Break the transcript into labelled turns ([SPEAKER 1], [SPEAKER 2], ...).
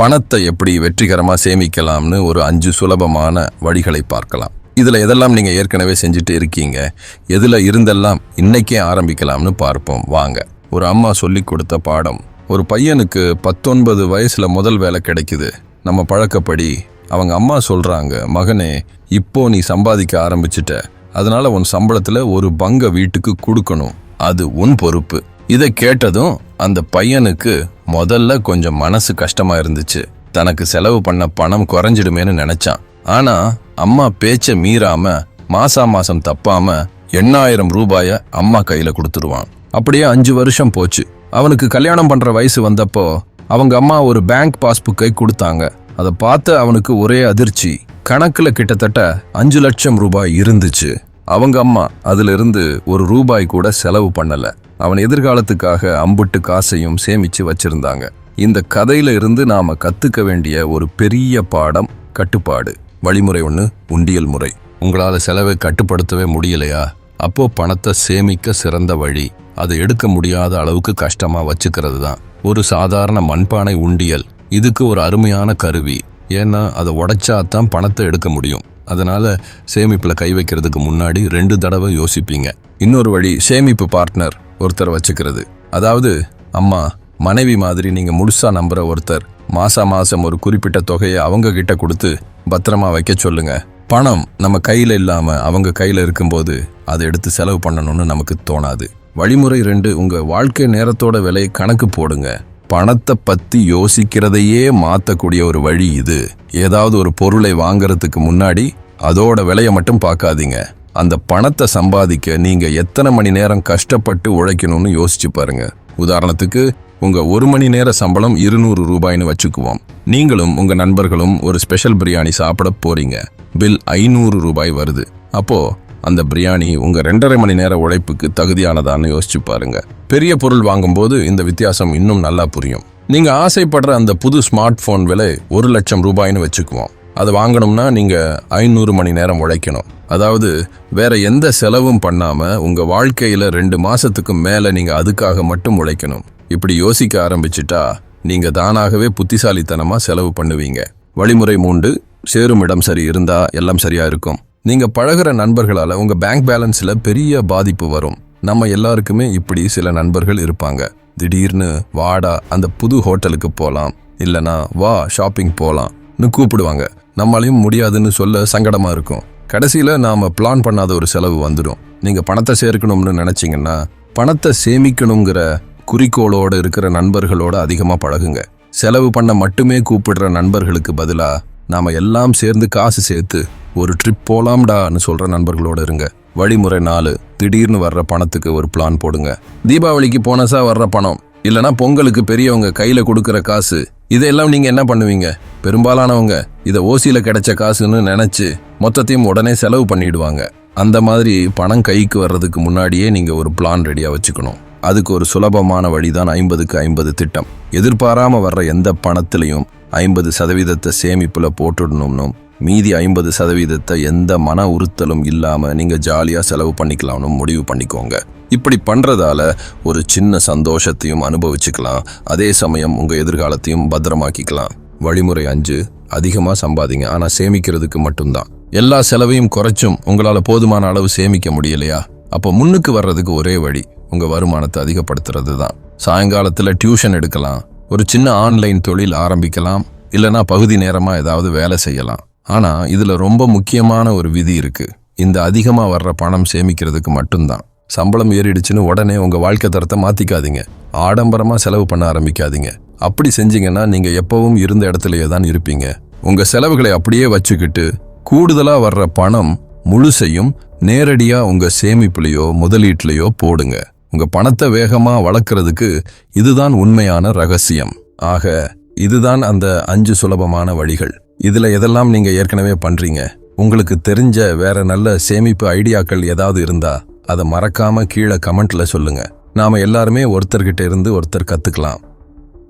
[SPEAKER 1] பணத்தை எப்படி வெற்றிகரமாக சேமிக்கலாம்னு ஒரு அஞ்சு சுலபமான வழிகளை பார்க்கலாம். இதில் எதெல்லாம் நீங்கள் ஏற்கனவே செஞ்சுட்டு இருக்கீங்க? எதில் இருந்தெல்லாம் இன்றைக்கே ஆரம்பிக்கலாம்னு பார்ப்போம். வாங்க. ஒரு அம்மா சொல்லி கொடுத்த பாடம். ஒரு பையனுக்கு பத்தொன்பது வயசில் முதல் வேலை கிடைக்குது. நம்ம பழக்கப்படி அவங்க அம்மா சொல்கிறாங்க மகனே இப்போ நீ சம்பாதிக்க ஆரம்பிச்சிட்ட. அதனால உன் சம்பளத்தில் ஒரு பங்க வீட்டுக்கு கொடுக்கணும். அது உன் பொறுப்பு. இதை கேட்டதும் அந்த பையனுக்கு முதல்ல கொஞ்சம் மனசு கஷ்டமா இருந்துச்சு. தனக்கு செலவு பண்ண பணம் குறைஞ்சிடுமேனு நினைச்சான். ஆனா அம்மா பேச்ச மீறாம மாசா மாசம் தப்பாம எண்ணாயிரம் ரூபாய அம்மா கையில கொடுத்துருவான் அப்படியே அஞ்சு வருஷம் போச்சு. அவனுக்கு கல்யாணம் பண்ற வயசு வந்தப்போ அவங்க அம்மா ஒரு பேங்க் பாஸ்புக்கை கொடுத்தாங்க. அதை பார்த்து அவனுக்கு ஒரே அதிர்ச்சி. கணக்குல கிட்டத்தட்ட அஞ்சு லட்சம் ரூபாய் இருந்துச்சு. அவங்க அம்மா அதிலிருந்து ஒரு ரூபாய் கூட செலவு பண்ணல. அவன் எதிர்காலத்துக்காக அம்புட்டு காசையும் சேமிச்சு வச்சிருந்தாங்க. இந்த கதையில இருந்து நாம கத்துக்க வேண்டிய ஒரு பெரிய பாடம் கட்டுப்பாடு. வழிமுறை ஒன்று உண்டியல் முறை. உங்களால செலவை கட்டுப்படுத்தவே முடியலையா? அப்போ பணத்தை சேமிக்க சிறந்த வழி. அதை எடுக்க முடியாத அளவுக்கு கஷ்டமா வச்சுக்கிறது தான். ஒரு சாதாரண மண்பானை உண்டியல். இதுக்கு ஒரு அருமையான கருவி. ஏன்னா அதை உடைச்சா தான் பணத்தை எடுக்க முடியும். அதனால் சேமிப்பில் கை வைக்கிறதுக்கு முன்னாடி ரெண்டு தடவை யோசிப்பீங்க. இன்னொரு வழி சேமிப்பு பார்ட்னர் ஒருத்தர் வச்சுக்கிறது. அதாவது அம்மா மனைவி மாதிரி நீங்கள் முழுசாக நம்புகிற ஒருத்தர் மாசா மாசம் ஒரு குறிப்பிட்ட தொகையை அவங்க கிட்ட கொடுத்து பத்திரமா வைக்க சொல்லுங்க. பணம் நம்ம கையில் இல்லாமல் அவங்க கையில் இருக்கும்போது அதை எடுத்து செலவு பண்ணணும்னு நமக்கு தோணாது. வழிமுறை ரெண்டு உங்கள் வாழ்க்கை நேரத்தோட விலையை கணக்கு போடுங்க. பணத்தை பத்தி யோசிக்கிறதையே மாத்தக்கூடிய ஒரு வழி இது. ஏதாவது ஒரு பொருளை வாங்குறதுக்கு முன்னாடி அதோட விலையை மட்டும் பார்க்காதீங்க. அந்த பணத்தை சம்பாதிக்க நீங்க எத்தனை மணி நேரம் கஷ்டப்பட்டு உழைக்கணும்னு யோசிச்சு பாருங்க. உதாரணத்துக்கு உங்க ஒரு மணி நேர சம்பளம் இருநூறு ரூபாய்னு வச்சுக்குவோம். நீங்களும் உங்க நண்பர்களும் ஒரு ஸ்பெஷல் பிரியாணி சாப்பிட போறீங்க. பில் ஐநூறு ரூபாய் வருது. அப்போ அந்த பிரியாணி உங்கள் ரெண்டரை மணி நேர உழைப்புக்கு தகுதியானதான்னு யோசிச்சு பாருங்க. பெரிய பொருள் வாங்கும்போது இந்த வித்தியாசம் இன்னும் நல்லா புரியும். நீங்க ஆசைப்படுற அந்த புது ஸ்மார்ட் போன் விலை ஒரு லட்சம் ரூபாய்னு வச்சுக்குவோம். அது வாங்கணும்னா நீங்க ஐநூறு மணி நேரம் உழைக்கணும். அதாவது வேற எந்த செலவும் பண்ணாம உங்க வாழ்க்கையில ரெண்டு மாசத்துக்கு மேல நீங்க அதுக்காக மட்டும் உழைக்கணும். இப்படி யோசிக்க ஆரம்பிச்சிட்டா நீங்க தானாகவே புத்திசாலித்தனமா செலவு பண்ணுவீங்க. வழிமுறை மூண்டு சேரும் இடம் சரி இருந்தா எல்லாம் சரியா இருக்கும். நீங்கள் பழகுற நண்பர்களால் உங்கள் பேங்க் பேலன்ஸில் பெரிய பாதிப்பு வரும். நம்ம எல்லாருக்குமே இப்படி சில நண்பர்கள் இருப்பாங்க. திடீர்னு வாடா அந்த புது ஹோட்டலுக்கு போகலாம் இல்லைனா வா ஷாப்பிங் போகலாம்னு கூப்பிடுவாங்க. நம்மளையும் முடியாதுன்னு சொல்ல சங்கடமாக இருக்கும். கடைசியில் நாம் பிளான் பண்ணாத ஒரு செலவு வந்துடும். நீங்கள் பணத்தை சேர்க்கணும்னு நினச்சிங்கன்னா பணத்தை சேமிக்கணுங்கிற குறிக்கோளோடு இருக்கிற நண்பர்களோடு அதிகமாக பழகுங்க. செலவு பண்ண மட்டுமே கூப்பிடுற நண்பர்களுக்கு பதிலாக நாம் எல்லாம் சேர்ந்து காசு சேர்த்து ஒரு ட்ரிப் போலாம்டான்னு சொல்கிற நண்பர்களோடு இருங்க. வழிமுறை நாலு திடீர்னு வர்ற பணத்துக்கு ஒரு பிளான் போடுங்க. தீபாவளிக்கு போனஸாக வர்ற பணம் இல்லைனா பொங்கலுக்கு பெரியவங்க கையில் கொடுக்குற காசு இதெல்லாம் நீங்கள் என்ன பண்ணுவீங்க? பெரும்பாலானவங்க இதை ஓசியில் கிடைச்ச காசுன்னு நினச்சி மொத்தத்தையும் உடனே செலவு பண்ணிடுவாங்க. அந்த மாதிரி பணம் கைக்கு வர்றதுக்கு முன்னாடியே நீங்கள் ஒரு பிளான் ரெடியாக வச்சுக்கணும். அதுக்கு ஒரு சுலபமான வழிதான் ஐம்பதுக்கு ஐம்பது திட்டம். எதிர்பாராமல் வர்ற எந்த பணத்திலையும் ஐம்பது சதவீதத்தை சேமிப்பில் போட்டுடணும்னும் மீதி ஐம்பது சதவீதத்தை எந்த மன உறுத்தலும் இல்லாமல் நீங்கள் ஜாலியாக செலவு பண்ணிக்கலாம்னு முடிவு பண்ணிக்கோங்க. இப்படி பண்ணுறதால ஒரு சின்ன சந்தோஷத்தையும் அனுபவிச்சுக்கலாம். அதே சமயம் உங்கள் எதிர்காலத்தையும் பத்திரமாக்கிக்கலாம். வழிமுறை அஞ்சு அதிகமாக சம்பாதிங்க. ஆனால் சேமிக்கிறதுக்கு மட்டும்தான். எல்லா செலவையும் குறைச்சும் உங்களால் போதுமான அளவு சேமிக்க முடியலையா? அப்போ முன்னுக்கு வர்றதுக்கு ஒரே வழி உங்கள் வருமானத்தை அதிகப்படுத்துறது தான் சாயங்காலத்தில் டியூஷன் எடுக்கலாம். ஒரு சின்ன ஆன்லைன் தொழில் ஆரம்பிக்கலாம். இல்லைனா பகுதி நேரமாக ஏதாவது வேலை செய்யலாம். ஆனால் இதில் ரொம்ப முக்கியமான ஒரு விதி இருக்குது இந்த அதிகமாக வர்ற பணம் சேமிக்கிறதுக்கு மட்டும்தான். சம்பளம் ஏறிடுச்சுன்னு உடனே உங்கள் வாழ்க்கை தரத்தை மாற்றிக்காதீங்க ஆடம்பரமாக செலவு பண்ண ஆரம்பிக்காதீங்க. அப்படி செஞ்சீங்கன்னா நீங்கள் எப்பவும் இருந்த இடத்துலையே தான் இருப்பீங்க. உங்கள் செலவுகளை அப்படியே வச்சுக்கிட்டு கூடுதலாக வர்ற பணம் முழுசையும் நேரடியாக உங்கள் சேமிப்புலையோ முதலீட்டுலையோ போடுங்க. உங்கள் பணத்தை வேகமாக வளர்க்குறதுக்கு இதுதான் உண்மையான ரகசியம். ஆக இதுதான் அந்த அஞ்சு சுலபமான வழிகள். இதில் எதெல்லாம் நீங்கள் ஏற்கனவே பண்ணுறீங்க? உங்களுக்கு தெரிஞ்ச வேற நல்ல சேமிப்பு ஐடியாக்கள் ஏதாவது இருந்தால் அதை மறக்காமல் கீழே கமெண்ட்டில் சொல்லுங்கள் நாம எல்லாருமே ஒருத்தர்கிட்ட இருந்து ஒருத்தர் கற்றுக்கலாம்